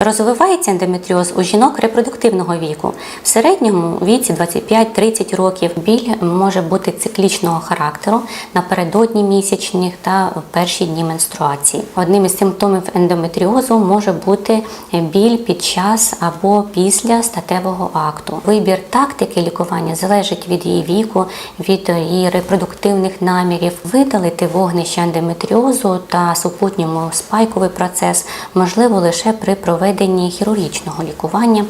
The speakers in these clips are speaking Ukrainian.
Розвивається ендометріоз у жінок репродуктивного віку. В середньому віці 25-30 років біль може бути циклічного характеру напередодні місячних та в перші дні менструації. Одним із симптомів ендометріозу може бути біль під час або після статевого акту. Вибір тактики лікування залежить від її віку, від її репродуктивних намірів. Видалити вогнище ендометріозу та супутньому спайковий процес можливо лише при проведенні хірургічного лікування.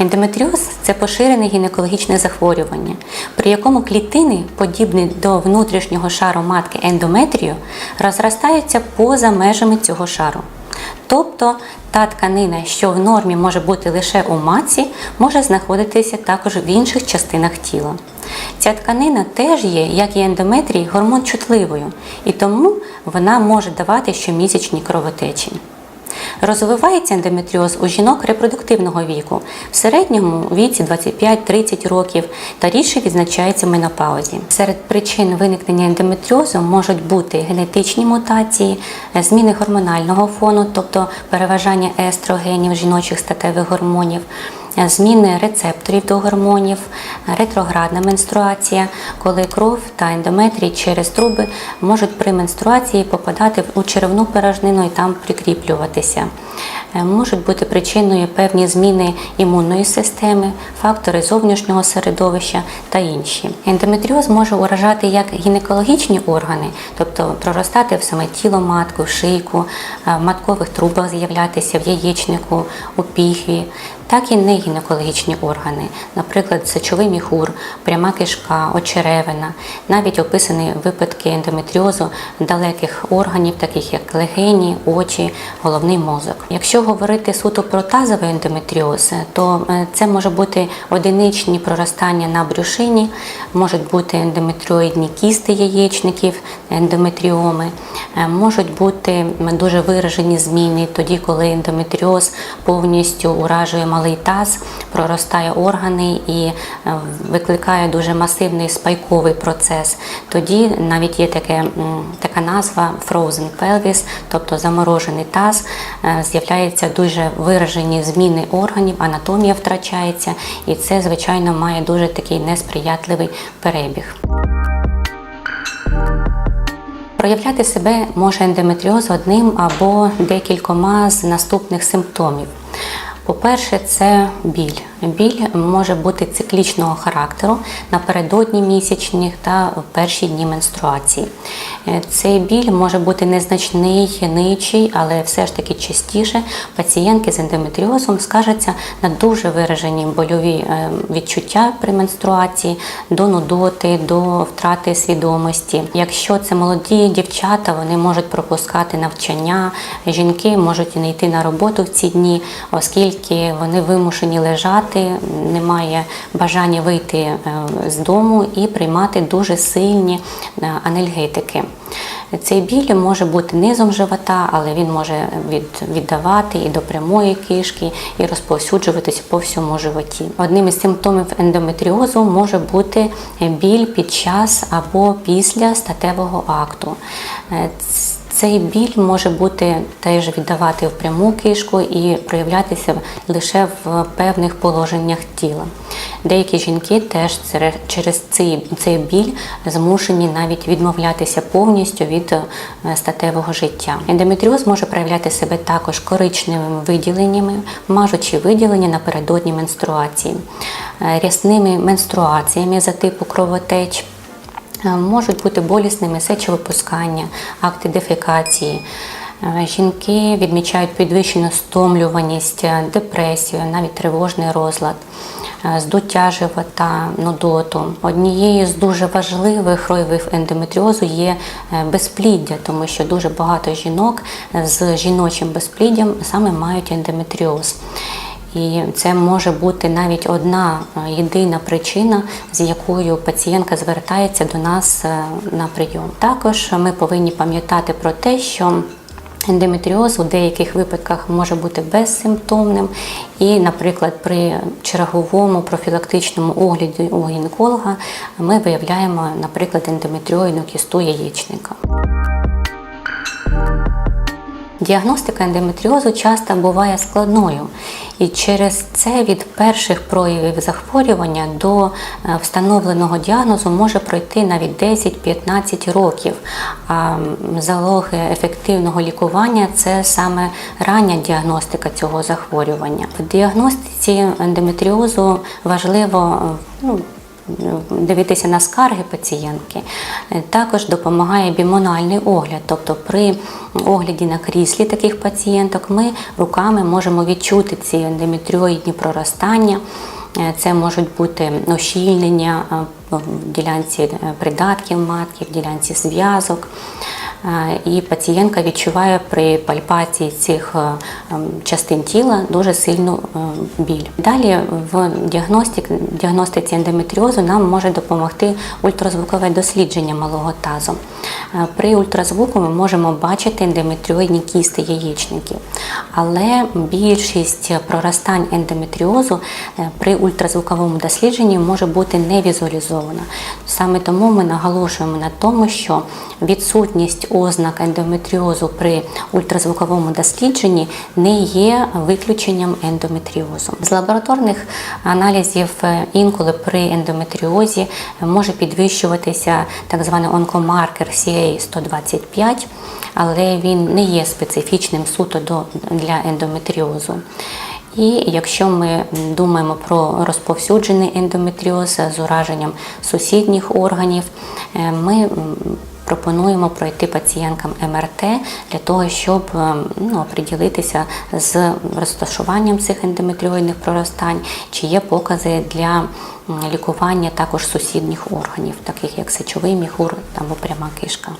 Ендометріоз це поширене гінекологічне захворювання, при якому клітини, подібні до внутрішнього шару матки ендометрію, розростаються поза межами цього шару. Тобто та тканина, що в нормі може бути лише у матці, може знаходитися також в інших частинах тіла. Ця тканина теж є, як і ендометрій, гормон чутливою, і тому вона може давати щомісячні кровотечі. Розвивається ендометріоз у жінок репродуктивного віку, в середньому віці 25-30 років та рідше відзначається в менопаузі. Серед причин виникнення ендометріозу можуть бути генетичні мутації, зміни гормонального фону, тобто переважання естрогенів, жіночих статевих гормонів. Зміни рецепторів до гормонів, ретроградна менструація, коли кров та ендометрій через труби можуть при менструації попадати у черевну порожнину і там прикріплюватися. Е, Можуть бути причиною певні зміни імунної системи, фактори зовнішнього середовища та інші. Ендометріоз може уражати як гінекологічні органи, тобто проростати в саме тіло матки, в шийку, е, в маткових трубах з'являтися в яєчнику, у піхві, так і негінекологічні органи, наприклад, сечовий міхур, пряма кишка, очеревина, навіть описані випадки ендометріозу далеких органів, таких як легені, очі, головний мозок. Якщо говорити суто про тазовий ендометріоз, то е, це може бути одиничні проростання на брюшині, можуть бути ендометріоїдні кісти яєчників, ендометріоми, Е, можуть бути дуже виражені зміни тоді, коли ендометріоз повністю уражує малий таз, проростає органи і е, викликає дуже масивний спайковий процес. Тоді навіть є таке, така назва frozen pelvis, тобто заморожений таз, Е, з'являються дуже виражені зміни органів, анатомія втрачається, і це, звичайно, має дуже такий несприятливий перебіг. Проявляти себе може ендометріоз одним або декількома з наступних симптомів. По-перше, це біль. Біль може бути циклічного характеру напередодні місячних та перші дні менструації. Е, Цей біль може бути незначний, ничий, але все ж таки частіше пацієнтки з ендометріозом скаржаться на дуже виражені больові е, відчуття при менструації, до нудоти, до втрати свідомості. Якщо це молоді дівчата, вони можуть пропускати навчання, жінки можуть не йти на роботу в ці дні, оскільки вони вимушені лежати, немає бажання вийти е, з дому і приймати дуже сильні е, анальгетики. Цей біль може бути низом живота, але він може від, віддавати і до прямої кишки, і розповсюджуватися по всьому животі. Одним із симптомів ендометріозу може бути біль під час або після статевого акту. Цей біль може бути теж віддавати в пряму кишку і проявлятися лише в певних положеннях тіла. Деякі жінки теж через цей, цей біль змушені навіть відмовлятися повністю від е, статевого життя. Ендометріоз може проявляти себе також коричневими виділеннями, мажучі виділення напередодні менструації, е, рясними менструаціями за типу кровотеч. Е, Можуть бути болісними сечовипускання, акти дефекації. Е, Жінки відмічають підвищену стомлюваність, е, депресію, навіть тривожний розлад, здуття живота, нудоту. Однією з дуже важливих проявів ендометріозу є безпліддя, тому що дуже багато жінок з жіночим безпліддям саме мають ендометріоз. І це може бути навіть одна е, єдина причина, з якою пацієнтка звертається до нас е, на прийом. Також ми повинні пам'ятати про те, що Ендометріоз у деяких випадках може бути безсимптомним, і, наприклад, при черговому профілактичному огляді у гінеколога ми виявляємо, наприклад, ендометріоїдну кісту яєчника. Діагностика ендометріозу часто буває складною, і через це від перших проявів захворювання до е, встановленого діагнозу може пройти навіть 10-15 років. А залоги ефективного лікування це саме рання діагностика цього захворювання. В діагностиці ендометріозу важливо ну, дивитися на скарги пацієнтки. Е, Також допомагає бімональний огляд, тобто при огляді на кріслі таких пацієнток ми руками можемо відчути ці ендометріоїдні проростання. Е, Це можуть бути ощільнення е, в ділянці придатків матки, в ділянці зв'язок. І пацієнтка відчуває при пальпації цих е, ем, частин тіла дуже сильну е, біль. Далі в діагностик, діагностиці ендометріозу нам може допомогти ультразвукове дослідження малого тазу. Е, При ультразвуку ми можемо бачити ендометріоїдні кісти яєчників, але більшість проростань ендометріозу е, при ультразвуковому дослідженні може бути не візуалізована. Саме тому ми наголошуємо на тому, що відсутність ознак ендометріозу при ультразвуковому дослідженні не є виключенням ендометріозу. З лабораторних аналізів е, інколи при ендометріозі може підвищуватися так званий онкомаркер CA125, але він не є специфічним суто до, для ендометріозу. І якщо ми думаємо про розповсюджений ендометріоз з ураженням сусідніх органів, е, ми пропонуємо пройти пацієнткам МРТ для того, щоб е, ну, оприділитися з розташуванням цих ендометріоїдних проростань, чи є покази для лікування також сусідніх органів, таких як сечовий міхур або пряма кишка.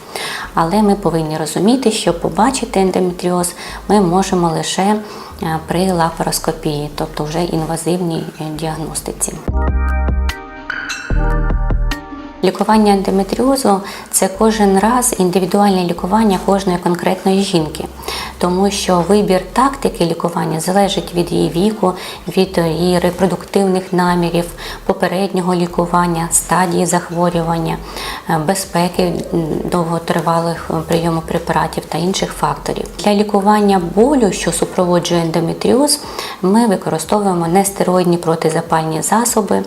Але ми повинні розуміти, що побачити ендометріоз ми можемо лише е, при лапароскопії, тобто вже інвазивній е, діагностиці. Лікування ендометріозу це кожен раз індивідуальне лікування кожної конкретної жінки, тому що вибір тактики лікування залежить від її віку, від її репродуктивних намірів, попереднього лікування, стадії захворювання, е, безпеки довготривалих е, прийому препаратів та інших факторів. Для лікування болю, що супроводжує ендометріоз, ми використовуємо нестероїдні протизапальні засоби,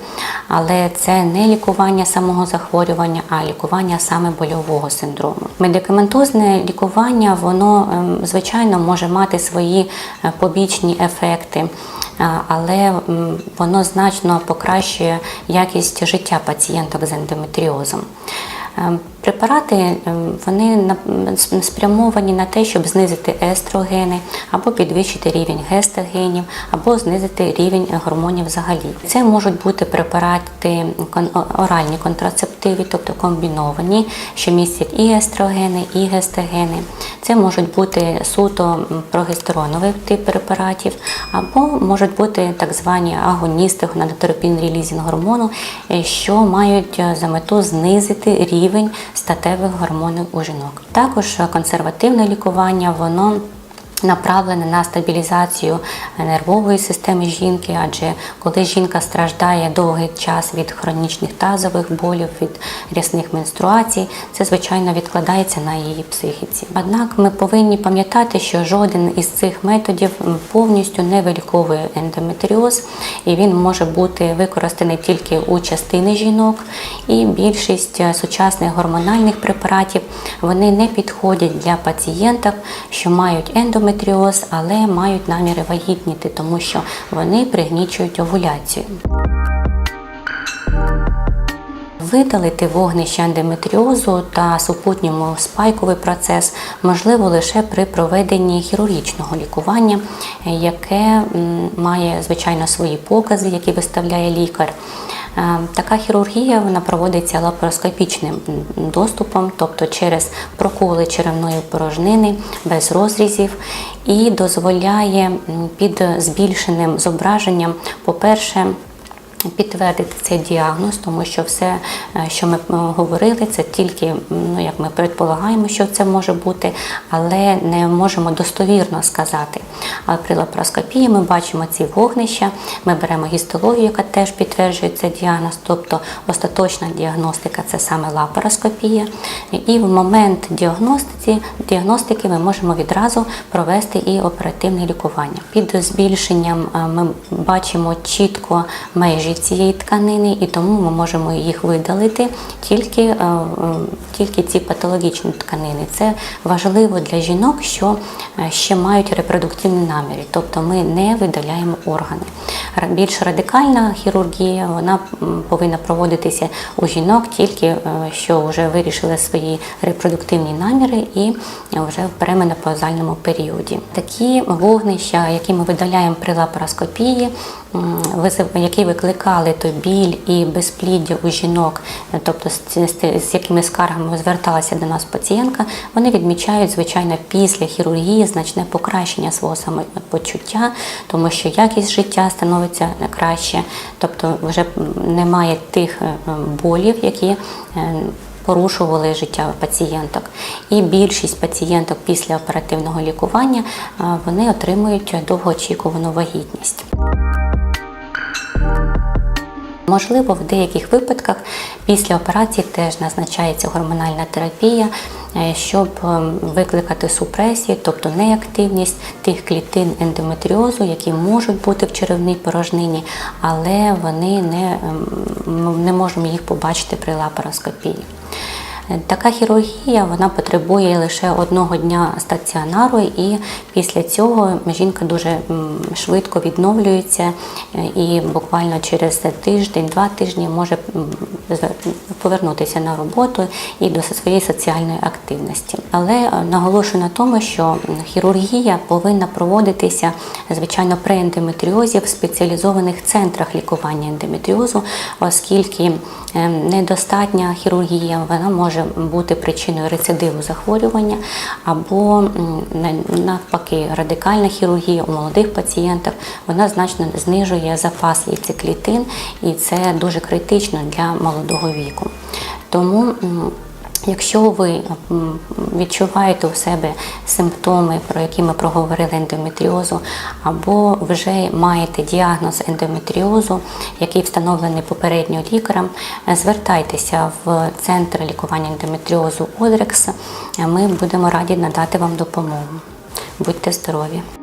але це не лікування самого захворювання, а лікування саме больового синдрому. Медикаментозне лікування, воно ем, звичайно може мати свої е, побічні ефекти. Але воно значно покращує якість життя пацієнток з ендометріозом. Препарати ем, вони спрямовані на те, щоб знизити естрогени, або підвищити рівень гестогенів, або знизити рівень гормонів взагалі. Це можуть бути препарати оральні контрацептиви, тобто комбіновані, що містять і естрогени, і гестогени. Це можуть бути суто прогестероновий тип препаратів, або можуть бути так звані агоністи гонадотропін-релізін гормону, е, що мають е, за мету знизити рівень статевих гормонів у жінок. Також консервативне лікування воно направлене на стабілізацію нервової системи жінки, адже коли жінка страждає довгий час від хронічних тазових болів, від рясних менструацій, це звичайно відкладається на її психіці. Однак ми повинні пам'ятати, що жоден із цих методів повністю не виліковує ендометріоз, і він може бути використаний тільки у частини жінок. І більшість сучасних гормональних препаратів вони не підходять для пацієнток, що мають ендометріоз, але мають наміри вагітніти, тому що вони пригнічують овуляцію. Видалити вогнище ендометріозу та супутньому спайковий процес можливо лише при проведенні хірургічного лікування, яке має звичайно свої покази, які виставляє лікар. Е, Така хірургія вона проводиться лапароскопічним доступом, тобто через проколи черевної порожнини без розрізів, і дозволяє під збільшеним зображенням, по-перше, підтвердити цей діагноз, тому що все, е, що ми е, говорили, це тільки ну як ми предполагаємо, що це може бути, але не можемо достовірно сказати. А при лапароскопії ми бачимо ці вогнища, ми беремо гістологію, яка теж підтверджує цей діагноз, тобто остаточна діагностика це саме лапароскопія. І в момент діагностики, діагностики ми можемо відразу провести і оперативне лікування. Під збільшенням е, ми бачимо чітко межі цієї тканини, і тому ми можемо їх видалити тільки, е, тільки ці патологічні тканини. Це важливо для жінок, що е, ще мають репродуктивні наміри, тобто ми не видаляємо органи. Більш радикальна хірургія вона повинна проводитися у жінок тільки е, що вже вирішили свої репродуктивні наміри і вже в переменопаузальному періоді. Такі вогнища, які ми видаляємо при лапароскопії, які викликали той біль і безпліддя у жінок, тобто з якими скаргами зверталася до нас пацієнтка, вони відмічають, звичайно, після хірургії значне покращення свого самопочуття, тому що якість життя становиться краще, тобто вже немає тих е, болів, які е, порушували життя пацієнток. І більшість пацієнток після оперативного лікування е, вони отримують довгоочікувану вагітність. Можливо, в деяких випадках після операції теж назначається гормональна терапія, е, щоб ем, викликати супресію, тобто неактивність тих клітин ендометріозу, які можуть бути в черевній порожнині, але вони не, ем, не можемо їх побачити при лапароскопії. Е, Така хірургія вона потребує лише одного дня стаціонару, і після цього жінка дуже швидко відновлюється е, і буквально через тиждень-два тижні може повернутися на роботу і до своєї соціальної активності. Але е, наголошую на тому, що хірургія повинна проводитися звичайно при ендометріозі в спеціалізованих центрах лікування ендометріозу, оскільки недостатня хірургія вона може бути причиною рецидиву захворювання, або навпаки, радикальна хірургія у молодих пацієнтах вона значно знижує запас яйцеклітин, і це дуже критично для молодого віку. Тому Якщо ви відчуваєте у себе симптоми, про які ми проговорили ендометріозу, або вже маєте діагноз ендометріозу, який встановлений попередньо лікарем, е, звертайтеся в центр лікування ендометріозу Одрекс. Ми будемо раді надати вам допомогу. Будьте здорові!